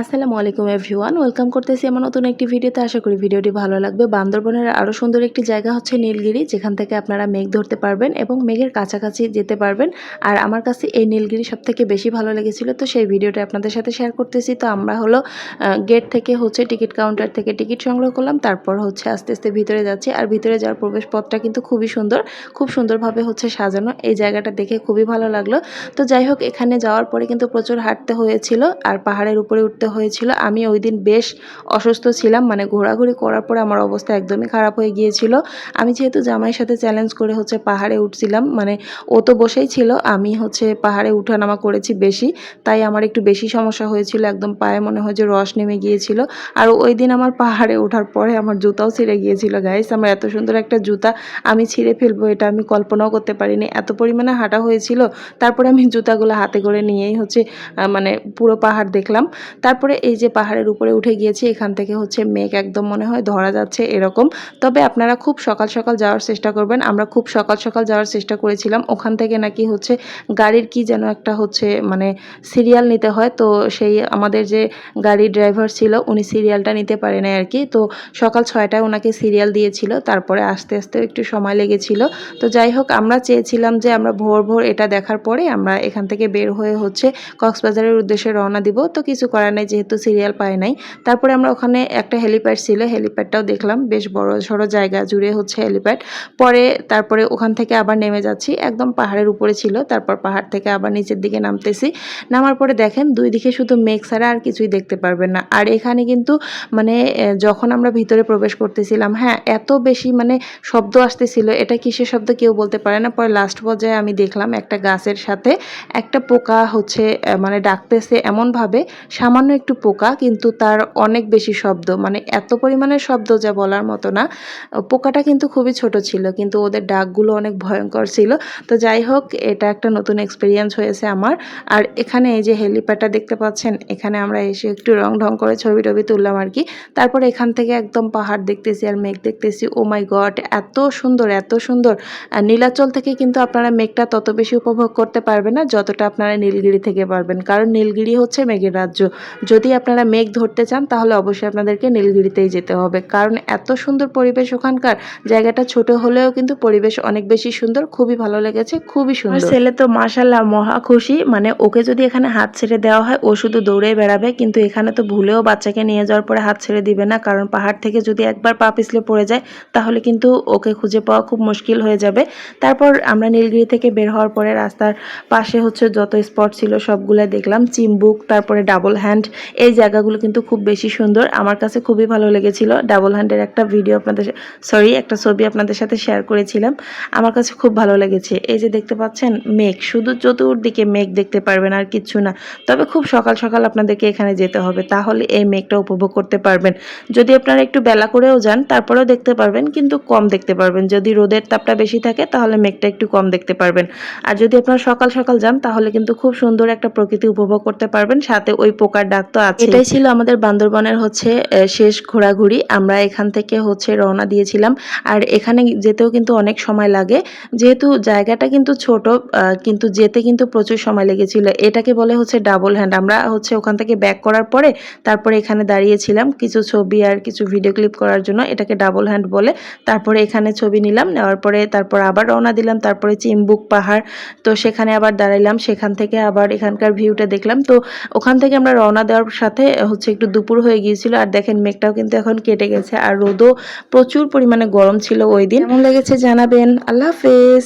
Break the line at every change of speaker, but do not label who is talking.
আসসালামু আলাইকুম everyone, welcome করতেছি আমার নতুন একটি ভিডিওতে। আশা করি ভিডিওটি ভালো লাগবে। বান্দরবনের আরও সুন্দর একটি জায়গা হচ্ছে নীলগিরি, যেখান থেকে আপনারা মেঘ ধরতে পারবেন এবং মেঘের কাছাকাছি যেতে পারবেন। আর আমার কাছে এই নীলগিরি সব থেকে বেশি ভালো লেগেছিল, তো সেই ভিডিওটা আপনাদের সাথে শেয়ার করতেছি। তো আমরা হলো গেট থেকে হচ্ছে টিকিট কাউন্টার থেকে টিকিট সংগ্রহ করলাম, তারপর হচ্ছে আস্তে আস্তে ভিতরে যাচ্ছি। আর ভিতরে যাওয়ার প্রবেশ পথটা কিন্তু খুবই সুন্দর, খুব সুন্দরভাবে হচ্ছে সাজানো। এই জায়গাটা দেখে খুবই ভালো লাগল। তো যাই হোক, এখানে যাওয়ার পরে কিন্তু প্রচুর হাঁটতে হয়েছিল, আর পাহাড়ের উপরে উঠতে হয়েছিল। আমি ওই দিন বেশ অসুস্থ ছিলাম। মানে ঘোরাঘুরি করার পরে আমার অবস্থা একদমই খারাপ হয়ে গিয়েছিল। আমি যেহেতু জামাইয়ের সাথে চ্যালেঞ্জ করে হচ্ছে পাহাড়ে উঠছিলাম মানে ও তো বসেই ছিল, আমি হচ্ছে পাহাড়ে উঠানামা করেছি বেশি। তাই আমার একটু বেশি সমস্যা হয়েছিল, একদম পায়ে মনে হয় যে রস নেমে গিয়েছিল। আর ওই দিন আমার পাহাড়ে ওঠার পরে আমার জুতাও ছিঁড়ে গিয়েছিল গাইস আমার এত সুন্দর একটা জুতা আমি ছিঁড়ে ফেলব, এটা আমি কল্পনাও করতে পারিনি। এত পরিমাণে হাঁটা হয়েছিল, তারপরে আমি জুতাগুলো হাতে করে নিয়েই হচ্ছে মানে পুরো পাহাড় দেখলাম। তারপরে এই যে পাহাড়ের উপরে উঠে গিয়েছি, এখান থেকে হচ্ছে মেঘ একদম মনে হয় ধরা যাচ্ছে এরকম। তবে আপনারা খুব সকাল সকাল যাওয়ার চেষ্টা করবেন। আমরা খুব সকাল সকাল যাওয়ার চেষ্টা করেছিলাম। ওখান থেকে নাকি হচ্ছে গাড়ির কি যেন একটা হচ্ছে মানে সিরিয়াল নিতে হয়। তো সেই আমাদের যে গাড়ির ড্রাইভার ছিল, উনি সিরিয়ালটা নিতে পারে না আর কি তো সকাল ছয়টায় ওনাকে সিরিয়াল দিয়েছিল। তারপরে আস্তে আস্তে একটু সময় লেগেছিল। তো যাই হোক, আমরা চেয়েছিলাম যে আমরা ভোর ভোর এটা দেখার পরে আমরা এখান থেকে বের হয়ে হচ্ছে কক্সবাজারের উদ্দেশ্যে রওনা দিব। তো কিছু করার নেই। যেহেতু সিরিয়াল পায় নাই, তারপরে আমরা ওখানে একটা হেলিপ্যাড ছিল হেলিপ্যাডটাও দেখলাম, বেশ বড় সড়ো জায়গা জুড়ে হচ্ছে হেলিপ্যাড পরে তারপরে ওখান থেকে আবার নেমে যাচ্ছি, একদম পাহাড়ের উপরে ছিল, তারপর পাহাড় থেকে আবার নিচের দিকে নামতেছি। নামার পরে দেখেন, দুই দিকে শুধু মেঘ ছাড়া আর কিছুই দেখতে পারবেন না। আর এখানে কিন্তু মানে যখন আমরা ভিতরে প্রবেশ করতেছিলাম হ্যাঁ এত বেশি মানে শব্দ আসতেছিল, এটা কিসের শব্দ কেউ বলতে পারে না। পরে লাস্ট পর্যায়ে আমি দেখলাম একটা গাছের সাথে একটা পোকা হচ্ছে মানে ডাকতেছে এমনভাবে সামান্য একটু পোকা, কিন্তু তার অনেক বেশি শব্দ। মানে এত পরিমাণের শব্দ যা বলার মতো না। পোকাটা কিন্তু খুবই ছোট ছিল, কিন্তু ওদের ডাকগুলো অনেক ভয়ঙ্কর ছিল। তো যাই হোক, এটা একটা নতুন এক্সপিরিয়েন্স হয়েছে আমার। আর এখানে এই যে হেলিপ্যাডটা দেখতে পাচ্ছেন, এখানে আমরা এসে একটু রং ঢং করে ছবি টবি তুললাম আর কি। তারপর এখান থেকে একদম পাহাড় দেখতেছি আর মেঘ দেখতেছি। ও মাই গড এত সুন্দর এত সুন্দর। আর নীলাচল থেকে কিন্তু আপনারা মেঘটা তত বেশি উপভোগ করতে পারবেন না, যতটা আপনারা নীলগিরি থেকে পারবেন। কারণ নীলগিরি হচ্ছে মেঘের রাজ্য। যদি আপনারা মেঘ ধরতে চান তাহলে অবশ্যই আপনাদেরকে নীলগিরিতেই যেতে হবে। কারণ এত সুন্দর পরিবেশ ওখানকার জায়গাটা ছোট হলেও কিন্তু পরিবেশ অনেক বেশি সুন্দর খুবই ভালো লেগেছে খুবই সুন্দর। ছেলে তো মাসাল্লাহ মহা খুশি মানে ওকে যদি এখানে হাত ছেড়ে দেওয়া হয় ও শুধু দৌড়ে বেড়াবে কিন্তু এখানে তো ভুলেও বাচ্চাকে নিয়ে যাওয়ার পরে হাত ছেড়ে দিবে না কারণ পাহাড় থেকে যদি একবার পা পিছলে পড়ে যায় তাহলে কিন্তু ওকে খুঁজে পাওয়া খুব মুশকিল হয়ে যাবে। তারপর আমরা নীলগিরি থেকে বের হওয়ার পরে রাস্তার পাশে হচ্ছে যত স্পট ছিল সবগুলো দেখলাম চিম্বুক তারপরে ডাবল হ্যান্ড এই জায়গাগুলো কিন্তু খুব বেশি সুন্দর। আমার কাছে খুবই ভালো লেগেছিল। ডাবল হ্যান্ডের একটা ভিডিও আপনাদের সরি একটা ছবি আপনাদের সাথে শেয়ার করেছিলাম। আমার কাছে খুব ভালো লেগেছে। এই যে দেখতে পাচ্ছেন, মেঘ। শুধু চতুর্দিকে মেঘ দেখতে পারবেন আর কিচ্ছু না। তবে খুব সকাল সকাল আপনাদেরকে এখানে যেতে হবে। তাহলে এই মেঘটা উপভোগ করতে পারবেন। যদি আপনারা একটু বেলা করেও যান, তারপরেও দেখতে পারবেন, কিন্তু কম দেখতে পারবেন। যদি রোদের তাপটা বেশি থাকে, তাহলে মেঘটা একটু কম দেখতে পারবেন। আর যদি আপনারা সকাল সকাল যান, তাহলে কিন্তু খুব সুন্দর একটা প্রকৃতি উপভোগ করতে পারবেন। সাথে ওই পোকার ডাক তো আছে এটাই ছিল আমাদের বান্দরবনের হচ্ছে শেষ ঘোরাঘুরি। আমরা এখান থেকে হচ্ছে রওনা দিয়েছিলাম। আর এখানে যেতেও কিন্তু অনেক সময় লাগে। যেহেতু জায়গাটা কিন্তু ছোট কিন্তু যেতে কিন্তু প্রচুর সময় লেগেছিল। এটাকে বলে হচ্ছে ডাবল হ্যান্ড আমরা হচ্ছে ওখান থেকে ব্যাক করার পরে তারপরে এখানে দাঁড়িয়েছিলাম কিছু ছবি আর কিছু ভিডিও ক্লিপ করার জন্য। এটাকে ডাবল হ্যান্ড বলে। তারপরে এখানে ছবি নিলাম, নেওয়ার পরে তারপর আবার রওনা দিলাম। তারপরে চিম্বুক পাহাড়। তো সেখানে আবার দাঁড়াইলাম। সেখান থেকে আবার এখানকার ভিউটা দেখলাম। তো ওখান থেকে আমরা রওনা দেওয়ার সাথে হচ্ছে একটু দুপুর হয়ে গিয়েছিল। আর দেখেন, মেঘটাও কিন্তু এখন কেটে গেছে। আর রোদও প্রচুর পরিমাণে গরম ছিল ওই দিন। কেমন লেগেছে জানাবেন। আল্লাহ হাফেজ।